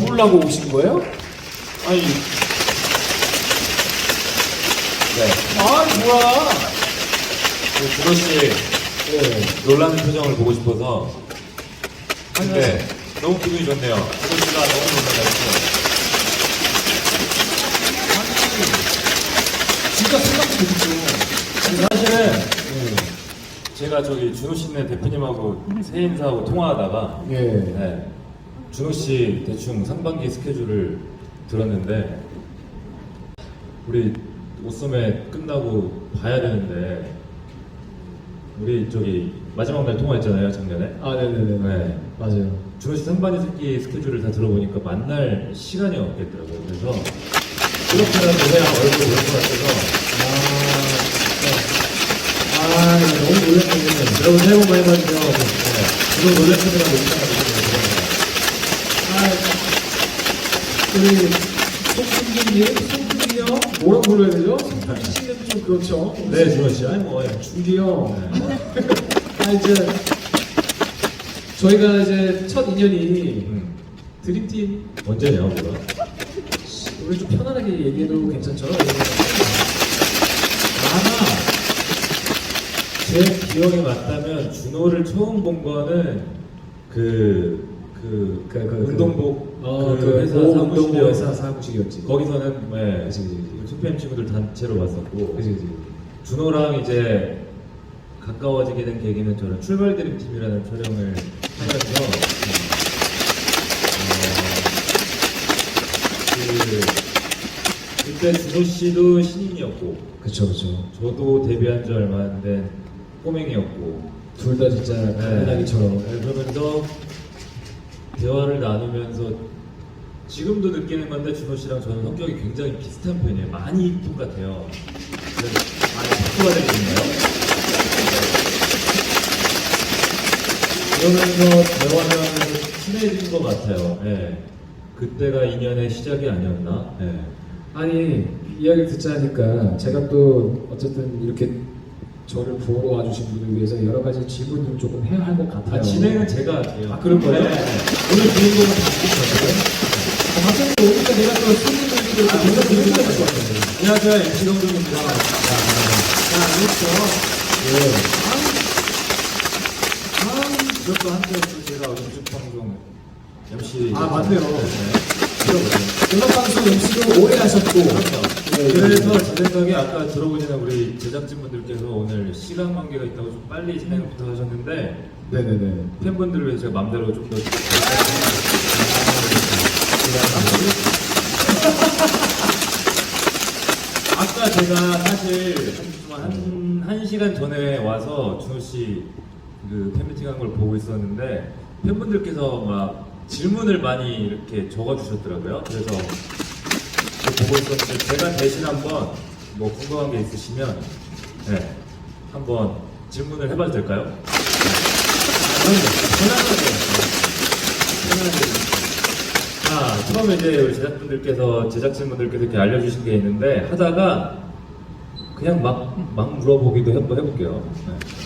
접으려고 오신 거예요? 아니. 네. 아, 뭐야. 그 준호 씨 네. 놀라는 표정을 보고 싶어서. 근데 너무 기분이 좋네요. 준호 씨가 너무 놀라가지고. 진짜 생각도 못했죠. 사실은 제가 저기 준호 씨네 대표님하고 새 인사하고 통화하다가 예. 네. 준호 씨 대충 상반기 스케줄을 들었는데 우리 옷소매 끝나고 봐야 되는데 우리 저기 마지막 날 통화했잖아요 작년에 아, 네네네. 네. 맞아요. 준호 씨 상반기 스케줄을 다 들어보니까 만날 시간이 없겠더라고요 그래서 그렇게라도 그냥 얼굴 볼것 같아서 아, 아, 네, 너무 놀랐거든요. 여러분 새해 복 많이 받으세요. 네. 이거 놀랐거든요. 아, 우리 송중기님, 송중기 형, 뭐라고 불러야 되죠? 송중기는 좀 그렇죠. 네 준호 씨 아니 뭐 중기 형. 아, 이제 저희가 이제 첫 인연이 음. 드림팀 언제냐 뭐가 우리 좀 편안하게 얘기해도 괜찮죠? 아마 제 기억에 맞다면 준호를 처음 본 거는 그, 그, 그, 그, 운동복 어, 그, 그 회사 회사 사무실이었- 운동회사 사무실이었지. 거기서는 네, 그치, 그치, 그치. 투피엠 친구들 단체로 봤었고 그지 그지. 준호랑 이제 가까워지게 된 계기는 저는 출발 드림 팀이라는 촬영을 하면서 어, 그 그때 준호 씨도 신인이었고 그쵸 그쵸. 저도 데뷔한 지 얼마 안 된 꼬맹이였고 둘 다 진짜 가면하기처럼. 네, 그러면서 대화를 나누면서 지금도 느끼는 건데 준호 씨랑 저는 성격이 굉장히 비슷한 편이에요. 많이 똑같아요. 많이 바꾸가 되거든요. 그러면서 대화를 친해진 것 같아요. 예. 그때가 인연의 시작이 아니었나? 예. 아니 이야기를 듣자 하니까 제가 또 어쨌든 이렇게 저를 보러 와주신 분을 위해서 여러 가지 질문을 조금 해야 할 것 같아요. 아, 진행은 제가 할게요. 아, 그럴 거예요? 네. 오늘 주인공은 당신이거든요. 어, 갑자기 또 오니까 내가 또 손님들도 이렇게 뭔가 드려야 될것 같아요. 안녕하세요. MC 동동입니다. 자, 그렇죠. 예. 이것도 한때 또 제가 연습 방송 MC. 아, 맞네요. 들어보세요. 음악 방송 MC도 오래 하셨고. 예, 그래서 제 생각에 아까 들어보시는 우리 제작진분들께서 오늘 시간 관계가 있다고 좀 빨리 진행을 부탁하셨는데 네네네. 팬분들을 위해서 제가 마음대로 좀 더. 아까 제가 사실 한, 한, 한 시간 전에 와서 준호 씨그 팬미팅 한 걸 보고 있었는데 팬분들께서 막 질문을 많이 이렇게 적어주셨더라고요. 그래서 보고 있었는데 제가 대신 한번 뭐 궁금한 게 있으시면 네, 한번 질문을 해봐도 될까요? 네. 편안하게. 편안하게. 자, 처음에 이제 우리 제작분들께서, 제작진분들께서 이렇게 알려주신 게 있는데, 하다가 그냥 막, 막 물어보기도 한번 해볼게요. 네.